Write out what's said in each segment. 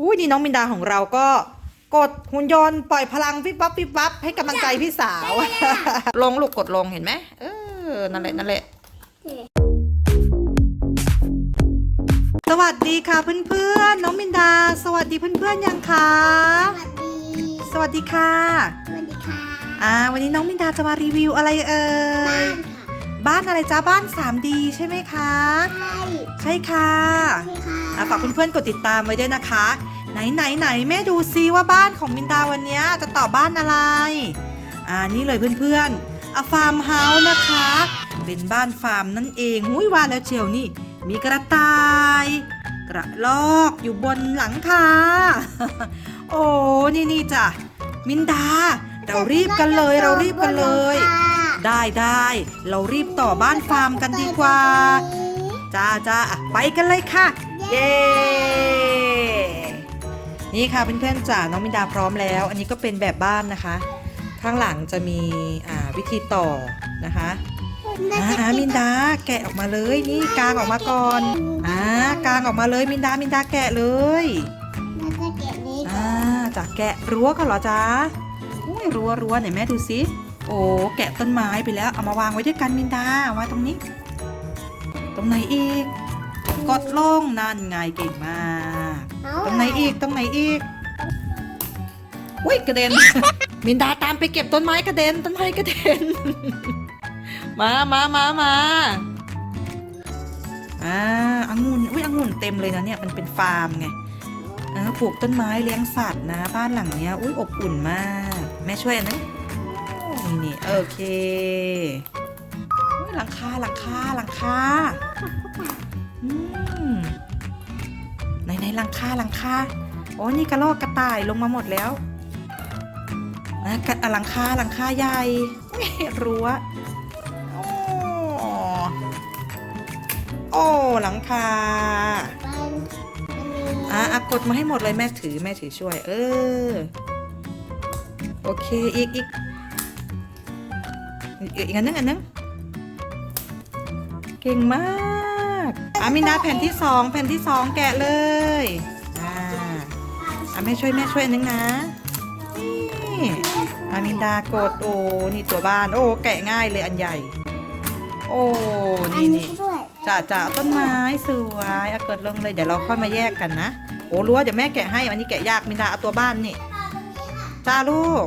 อุ้ยนี่น้องมินดาของเราก็กดหุ่นยนต์ปล่อยพลังวิบวับวิบวับให้กำลังใจพี่สาว ลงลูกกดลงเห็นไหมเออนั่นแหละนั่นแหละสวัสดีค่ะเพื่อนๆน้องมินดา สวัสดีเพื่อนๆยังคะสวัสดีสวัสดีค่ะ สวัสดีค่ะอ่าวันนี้น้องมินดาจะมารีวิวอะไรเอ่บ้ายนค่ะ บ้านอะไรจ้าบ้าน 3D ใช่ไหมคะ ใช่ใช่ค่ะใช่ค่ะอะฝากเพื่อนๆกดติดตามไว้ด้วยนะคะ ไหนไหนไหนแม่ดูซิว่าบ้านของมินดาวันนี้จะต่อบ้านอะไร อ่านี่เลยเพื่อนๆอะฟาร์มเฮาส์นะคะ เป็นบ้านฟาร์มนั่นเองหุยว่าแล้วเชียวนี่ มีกระต่าย กระลอกอยู่บนหลังคาโอ้นี่นี่จ้ะมินดา เรารีบกันเลยเรารีบกันเลย ได้ได้เรารีบต่อบ้านฟาร์มกันดีกว่า จ้าจ้าอะไปกันเลยค่ะ เย้นี่ค่ะเพื่อนๆจ๋าน้องมินดาพร้อมแล้ว อันนี้ก็เป็นแบบบ้านนะคะ ข้างหลังจะมีอ่าวิธีต่อนะคะอ่าอ่ามินดาแกะออกมาเลยนี่กางออกมาก่อนอ่ากางออกมาเลยมินดามินดาแกะเลยแล้วก็เก็บนี้อ่าจากแกะรั้วกันเหรอจ๊ะอุ้ยรั้วรั้วไหนแม่ดูสิ โอ้แกะต้นไม้ไปแล้ว เอามาวางไว้ด้วยกันมินดาวางตรงนี้ ตรงไหนอีก กดลงนั่นไงเก่งมาก ตรงไหนอีกตรงไหนอีกอุ้ยกระเด็น มินดาตามไปเก็บต้นไม้กระเด็นต้นไม้กระเด็น มามามามาอ่าองุ่นอุ้ยองุ่นเต็มเลยนะเนี่ยมันเป็นฟาร์มไงปลูกต้นไม้เลี้ยงสัตว์นะ บ้านหลังเนี้ยอุ้ยอบอุ่นมาก แม่ช่วยนนึง นี่นี่โอเคหลังคาหลังคาหลังคาอืมไหนไหนหลังคาหลังคาโอ้นี่กระรอกกระต่ายลงมาหมดแล้วอะกระอะหลังคาหลังคาใหญ่รั้วโอ้หลังคาอะอะกดมาให้หมดเลยแม่ถือแม่ถือช่วย เออ โอเคอีกอีก อีกอีกอันนึงอันนึงเก่งมากอามินาแผ่นที่สองแผ่นที่สองแกะเลยอ่าอะแม่ช่วยแม่ช่วยนึงนะนี่อามินดากดโอ้นี่ตัวบ้าน โอ้แกะง่ายเลยอันใหญ่ โอ้นี่นี้นี่ด้จ่าจ่าต้นไม้สวยเอากดลงเลยเดี๋ยวเราค่อยมาแยกกันนะโอ้รั้วเดี๋ยวแม่แกะให้อันนี้แกะยากมินดาเอาตัวบ้านนี่จ้าลูก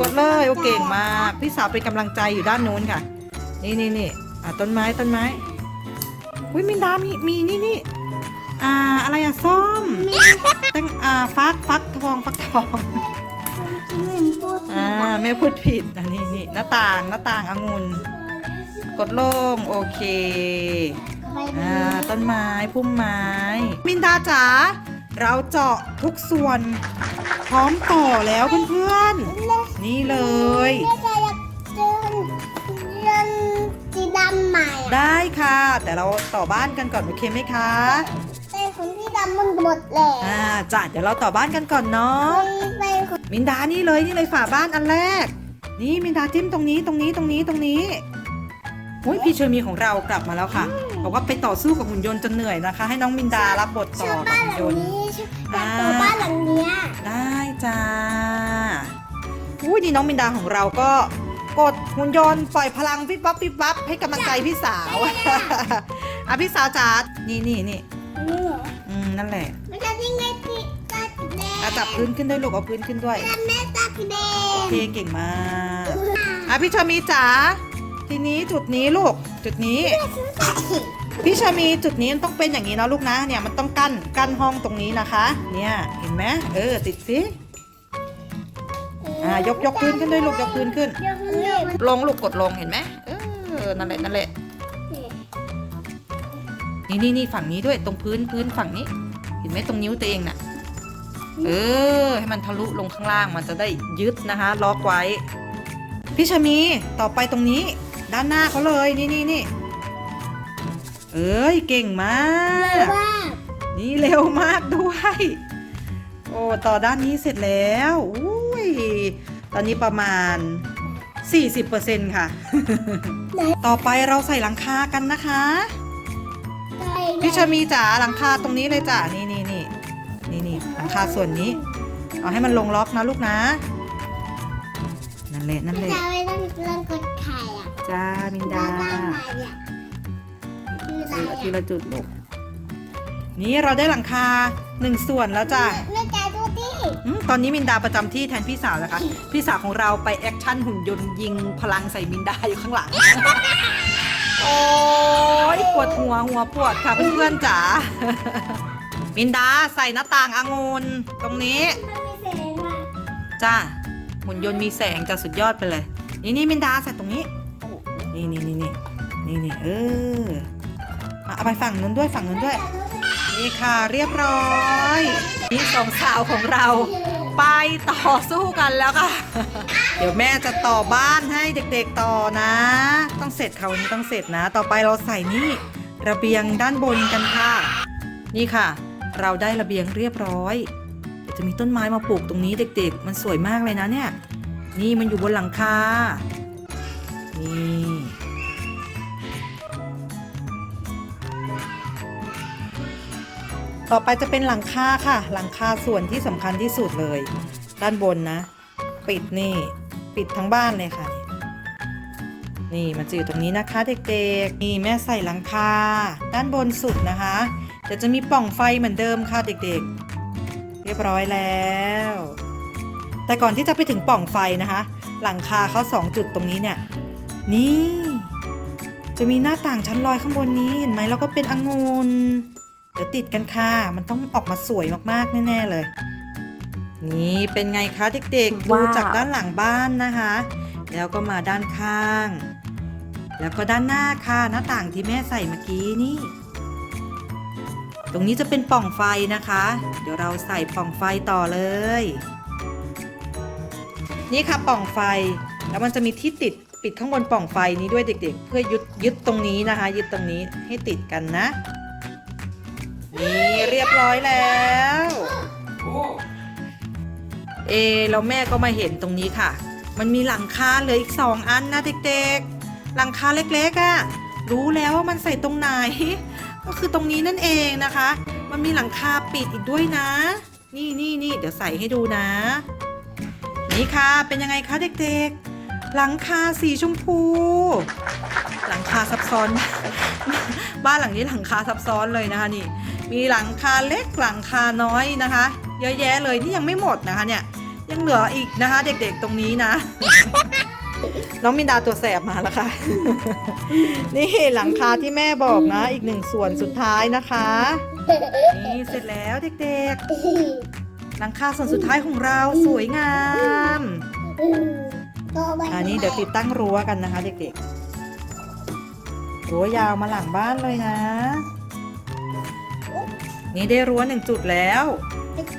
กดเลยโอเก่งมาก พี่สาวเป็นกำลังใจอยู่ด้านนู้นค่ะ นี่นี่นี่อะต้นไม้ต้นไม้อุ้ยมินดามีมีนี่นี่อ่าอะไรอะส้มตั้งอ่าฟักฟักทองฟักทองอ่าแม่พูดผิดอันนี้นี่หน้าต่างหน้าต่างองุ่นกดลงโอเคอ่าต้นไม้พุ่มไม้ มินดาจ๋า เราเจาะทุกส่วน พร้อมต่อแล้วเพื่อนๆ นี่เลยแม่จะอยากเจอเรือนสีดำใหม่ได้ค่ะ แต่เราต่อบ้านกันก่อนโอเคไหมคะเป็นคนที่ดำมันหมดเลยอ่าจ้ะเดี๋ยวเราต่อบ้านกันก่อนเนาะเป็นคนมินดานี่เลยนี่เลยฝาบ้านอันแรก นี่มินดาจิ้มตรงนี้ตรงนี้ตรงนี้ตรงนี้อุ้ยพี่เชอร์มีของเรากลับมาแล้วค่ะบอกว่าไปต่อสู้กับหุ่นยนต์จนเหนื่อยนะคะ ให้น้องมินดารับบทชต่ออบกับบ้านหุ่นหลัยงนต์ นี้ ชอบอยากตัวบ้านหลังเนี้ยได้จ้าอุ้ยนี่น้องมินดาของเราก็กดหุ่นยนต์ปล่อยพลังวิบวับวิบวับให้กำลังใจพี่สาว อะพี่สาวจ๋านี่นี่นี่อันนี้เหรออืมนั่นแหละมันจะยังไงที่ตาสีแดงอะจับพื้นขึ้นด้วยลูกเอาพื้นขึ้นด้วยแม่ตาสีแดโองเคเก่งมากอะพี่ชามีจ๋าทีนี้จุดนี้ลูกจุดนี้ พี่ชามีจุดนี้มันต้องเป็นอย่างนี้นะลูกนะเนี่ยมันต้องกั้นกั้นห้องตรงนี้นะคะ เนี่ยเห็นไหมเออติดสิอ่ายกยกพื้นขึ้นด้วยลูกยกพื้นขึ้นลยลงลูกกดลงเห็นไหมเออนั่นแหละนั่นแหละนี่นี่นี่ฝั่งนี้ด้วยตรงพื้นพื้นฝั่งนี้ เห็นไหมตรงนิ้วตัวเองน่ะเออ ให้มันทะลุลงข้างล่างมันจะได้ยึดนะคะล็อกไว้พี่ชามีต่อไปตรงนี้ ด้านหน้าเขาเลยนี่นี่นี่ เอ้ยเก่งมากว่านี่เร็วมากด้วย โอ้ต่อด้านนี้เสร็จแล้วอุ้ยตอนนี้ประมาณ 40%ค่ะ ต่อไปเราใส่หลังคากันนะคะพี่ชามีจ๋าหลังคาตรงนี้เลยจ้ะนี่นี่นี่นี่นี่หลังคาส่วนนี้ เอาให้มันลงล็อกนะลูกนะนั่นแหละนั่นแหละจะไปต้องเริ่มกดไข่อะจ้ามินดา เอาทีอะละจุดลูกนี่เราได้หลังคาหนึ่งส่วนแล้วจ้ะแม่จ๋าดูดิอืมตอนนี้มินดาประจำที่แทนพี่สาวนะคะ พี่สาวของเราไปแอคชั่นหุ่นยนต์ยิงพลังใส่มินดาอยู่ข้างหลัง โอ้ยปวดหัวหัวปวดค่ะเพื่อนๆจ๋า มินดาใส่หน้าต่างอางุนตรงนี้ มันมีเสียงอะจ้าหุ่นยนต์มีแสงจะสุดยอดไปเลย นี่นี่มินดาใส่ตรงนี้ นี่นี่นี่นี่นี่นี่เอออะ เอาไปฝั่งนู้นด้วยฝั่งนู้นด้วย นี่ค่ะ เรียบร้อยนี่สองสาวของเรา ไปต่อสู้กันแล้วค่ะ เดี๋ยวแม่จะต่อบ้านให้เด็กๆต่อนะ ต้องเสร็จค่ะวันนี้ต้องเสร็จนะ ต่อไปเราใส่นี่ระเบียงด้านบนกันค่ะ นี่ค่ะ เราได้ระเบียงเรียบร้อยจะมีต้นไม้มาปลูกตรงนี้เด็กๆ มันสวยมากเลยนะเนี่ย นี่มันอยู่บนหลังคา นี่ ต่อไปจะเป็นหลังคาค่ะ หลังคาส่วนที่สำคัญที่สุดเลย ด้านบนนะ ปิดนี่ ปิดทั้งบ้านเลยค่ะ นี่มันจะอยู่ตรงนี้นะคะเด็กๆ นี่แม่ใส่หลังคา ด้านบนสุดนะคะเดี๋ยวจะมีป่องไฟเหมือนเดิมค่ะเด็กๆ เรียบร้อยแล้ว แต่ก่อนที่จะไปถึงป่องไฟนะคะ หลังคาเขาสองจุดตรงนี้เนี่ย นี่ จะมีหน้าต่างชั้นลอยข้างบนนี้เห็นไหมแล้วก็เป็นองุ่น เดี๋ยวติดกันค่ะ มันต้องออกมาสวยมากๆแน่ๆเลย นี่เป็นไงคะเด็กๆดูว้าว จากด้านหลังบ้านนะคะ แล้วก็มาด้านข้าง แล้วก็ด้านหน้าค่ะหน้าต่างที่แม่ใส่เมื่อกี้นี่ ตรงนี้จะเป็นปล่องไฟนะคะ เดี๋ยวเราใส่ปล่องไฟต่อเลย นี่ค่ะปล่องไฟ แล้วมันจะมีที่ติดปิดข้างบนปล่องไฟนี้ด้วยเด็ก ๆ เพื่อยึดยึดตรงนี้นะคะ ยึดตรงนี้ให้ติดกันนะ นี่เรียบร้อยแล้ว เอแล้วแม่ก็มาเห็นตรงนี้ค่ะ มันมีหลังคาเหลืออีกสองอันนะเด็กๆ หลังคาเล็กๆอะ่ะ รู้แล้วว่ามันใส่ตรงไหน ก็คือตรงนี้นั่นเองนะคะ มันมีหลังคาปิดอีกด้วยนะ นี่นี่นี่เดี๋ยวใส่ให้ดูนะ นี่ค่ะ เป็นยังไงคะเด็กๆ หลังคาสีชมพู หลังคาซับซ้อน บ้านหลังนี้หลังคาซับซ้อนเลยนะคะนี่ มีหลังคาเล็กหลังคาน้อยนะคะ เยอะแยะเลยนี่ยังไม่หมดนะคะเนี่ยยังเหลืออีกนะคะ เด็กๆตรงนี้นะ น้องมินดาตัวแสบมาแล้วค่ะ นี่หลังคาที่แม่บอกนะ อีกหนึ่งส่วนสุดท้ายนะคะ นี่เสร็จแล้วเด็กๆ หลังคาส่วนสุดท้ายของเราสวยงามอันนี้เดี๋ยวติดตั้งรั้วกันนะคะ เด็กๆรั้วยาวมาหลังบ้านเลยนะ นี่ได้รั้วหนึ่งจุดแล้ว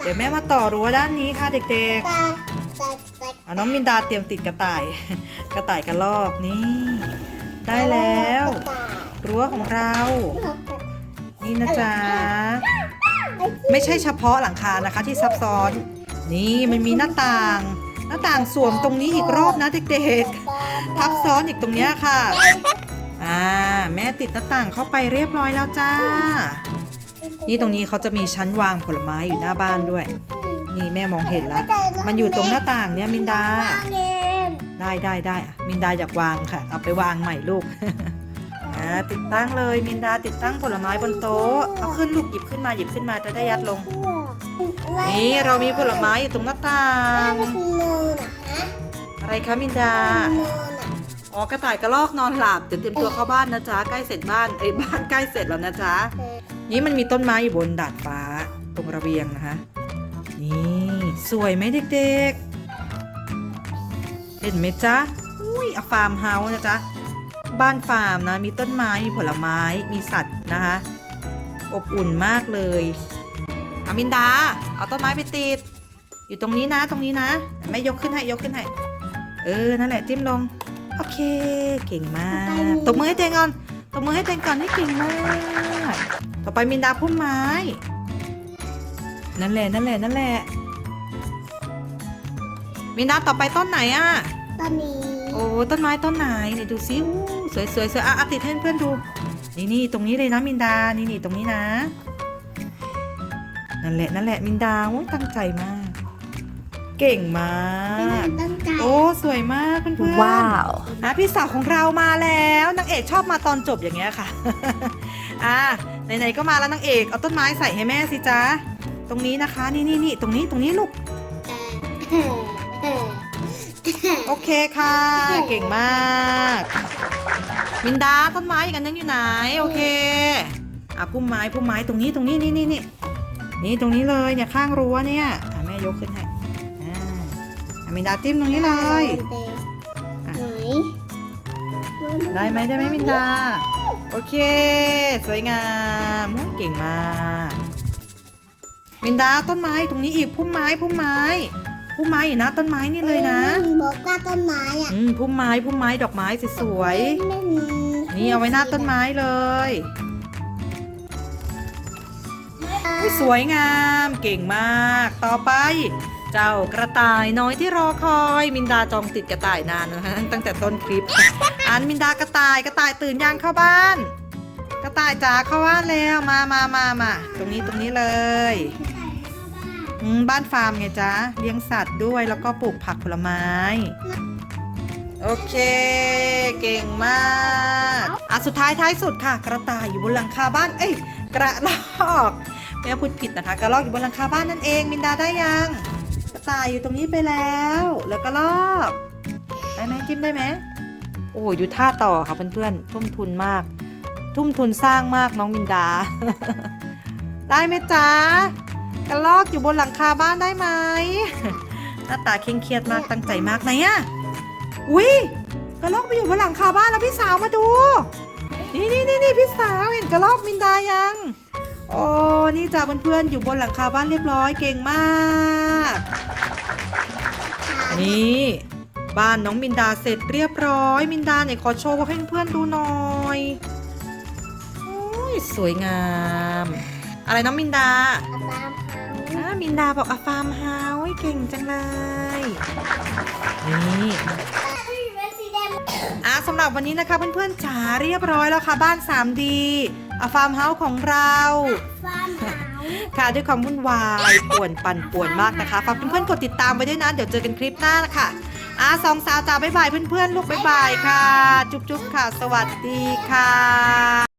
เดี๋ยวแม่มาต่อรั้วด้านนี้ค่ะเด็กๆเอาน้องมินดาเตรียมติดกระต่าย กระต่ายกระลอกนี่ ได้แล้ว รั้วของเรา นี่นะจ๊ะ ไม่ใช่เฉพาะหลังคานะคะที่ซับซ้อน นี่มันมีหน้าต่าง หน้าต่างสวมตรงนี้อีกรอบนะเด็กๆ ทับซ้อนอีกตรงเนี้ยค่ะ อ่า แม่ติดหน้าต่างเข้าไปเรียบร้อยแล้วจ้า นี่ตรงนี้เขาจะมีชั้นวางผลไม้อยู่หน้าบ้านด้วย นี่แม่มองเห็นแล้ว มันอยู่ตรงหน้าต่างเนี่ยมินดา ได้ได้ได้มินดาอยากวางค่ะ เอาไปวางใหม่ลูกติดตั้งเลยมินดาติดตั้งผลไม้บนโต๊ะเอาขึ้นลูกหยิบขึ้นมาหยิบขึ้นมาจะได้ยัดลง นี่เรามีผลไม้อยู่ตรงหน้าต่างอะไรคะมินดาอ๋อกระต่ายกระรอกนอนหลับเดี๋ยวเตรียมตัวเข้าบ้านนะจ๊ะใกล้เสร็จบ้านเอ้ยบ้านใกล้เสร็จแล้วนะจ๊ะ นี่มันมีต้นไม้อยู่บนดาดฟ้าตรงระเบียงนะคะ นี่สวยไหมเด็กๆ เห็นไหมจ๊ะ อุ้ยอะฟาร์มเฮาส์นะจ๊ะ บ้านฟาร์มนะ มีต้นไม้ มีผลไม้ มีสัตว์นะคะ อบอุ่นมากเลยอามินดา เอาต้นไม้ไปติด อยู่ตรงนี้นะ ตรงนี้นะ แม่ยกขึ้นให้ ยกขึ้นให้ เออ นั่นแหละ จิ้มลง โอเค เก่งมาก ตบมือให้เตงก่อน ตบมือให้เตงก่อนนี่เก่งมาก ต่อไปมินดาพุ่มไม้ นั่นแหละนั่นแหละนั่นแหละมินดาต่อไปต้นไหนอะ ตอนนี้ โอ้ต้นไม้ต้นไหนไหนดูซิอู้สวยสวยสวยอะอะติดให้เพื่อนดู นี่นี่ตรงนี้เลยนะมินดา นี่นี่ตรงนี้นะ นั่นแหละนั่นแหละมินดาโอ้ยตั้งใจมาก เก่งมาก ตั้งใจ โอ้สวยมากเพื่อนๆว้าว อะพี่สาวของเรามาแล้วนางเอกชอบมาตอนจบอย่างเงี้ยค่ะ อะไหนๆก็มาแล้วนางเอกเอาต้นไม้ใส่ให้แม่สิจ๊ะตรงนี้นะคะ นี่นี่นี่ตรงนี้ตรงนี้ลูกโอเคค่ะ เก่งมาก มินดาต้นไม้อีกอันนึงอยู่ไหน โอเคอะพุ่มไม้พุ่มไม้ตรงนี้ตรงนี้นี่นี่นี่นี่ตรงนี้เลยเนี่ยข้างรั้วเนี่ยอะแม่ยกขึ้นให้อ่าอะมินดาจิ้มตรงนี้เลย ไหนได้ไหมได้ไหมมินดา โอเค สวยงามโอ้ยเก่งมากมินดาต้นไม้ตรงนี้อีกพุ่มไม้พุ่มไม้พุ่มไม้อยู่นะ ต้นไม้นี่เลยนะบอกว่าต้นไม้อะอืมพุ่มไม้พุ่มไม้ดอกไม้สวยไม่มีๆนี่เอาไว้หน้าต้นไม้เลยอุ๊ยสวยงามเก่งมาก ต่อไป เจ้ากระต่ายน้อยที่รอคอย มินดาจองติดกระต่ายนานนะคะตั้งแต่ต้นคลิป อันมินดากระต่ายกระต่ายตื่นยังเข้าบ้าน กระต่ายจ๋าเข้าบ้านแล้วมามามามาตรงนี้ตรงนี้เลยอืมบ้านฟาร์มไงจ๊ะเลี้ยงสัตว์ด้วยแล้วก็ปลูกผักผลไม้ โอเค เก่งมากอะสุดท้ายท้ายสุดค่ะ กระต่ายอยู่บนหลังคาบ้าน เอ้ยกระรอกแม่พูดผิดนะคะ กระรอกอยู่บนหลังคาบ้านนั่นเอง มินดาได้ยัง กระต่ายอยู่ตรงนี้ไปแล้ว แล้วกระรอกได้ไหมจิ้มได้ไหมโอ้ยดูท่าต่อค่ะเพื่อนๆ ทุ่มทุนมาก ทุ่มทุนสร้างมากน้องมินดา ได้ไหมจ๊ะกระรอกอยู่บนหลังคาบ้านได้ไหมหน้าตาเคร่งเครียดมากตั้งใจมากไหนอะอุ้ยกระรอกไปอยู่บนหลังคาบ้านแล้วพี่สาวมาดู นี่นี่นี่นี่พี่สาวเห็นกระรอกมินดายัง โอ้นี่จ้าเพื่อนๆอยู่บนหลังคาบ้านเรียบร้อยเก่งมาก นี่บ้านน้องมินดาเสร็จเรียบร้อย มินดาเนี่ยขอโชว์ให้เพื่อนๆดูหน่อยโอ้ยสวยงาม อะไรน้องมินดาตามอ่ามินดาบอกอะฟาร์มเฮาส์เก่งจังเลย นี่เป็นสีแดงอะสำหรับวันนี้นะคะเพื่อนๆจ๋าเรียบร้อยแล้วค่ะบ้าน 3D อะฟาร์มเฮาส์ของเรา ฟาร์มหาวค่ะด้วยความวุ่นวายป่วนปั่นป่วนมากนะคะ ฝากเพื่อนๆกดติดตามไว้ด้วยนะ เดี๋ยวเจอกันคลิปหน้านะคะอะสองสาวจ๋าบ๊ายบายเพื่อนๆ ลูกบ๊ายบายค่ะ จุ๊บๆค่ะ สวัสดีค่ะ